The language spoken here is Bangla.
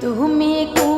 তুমি কু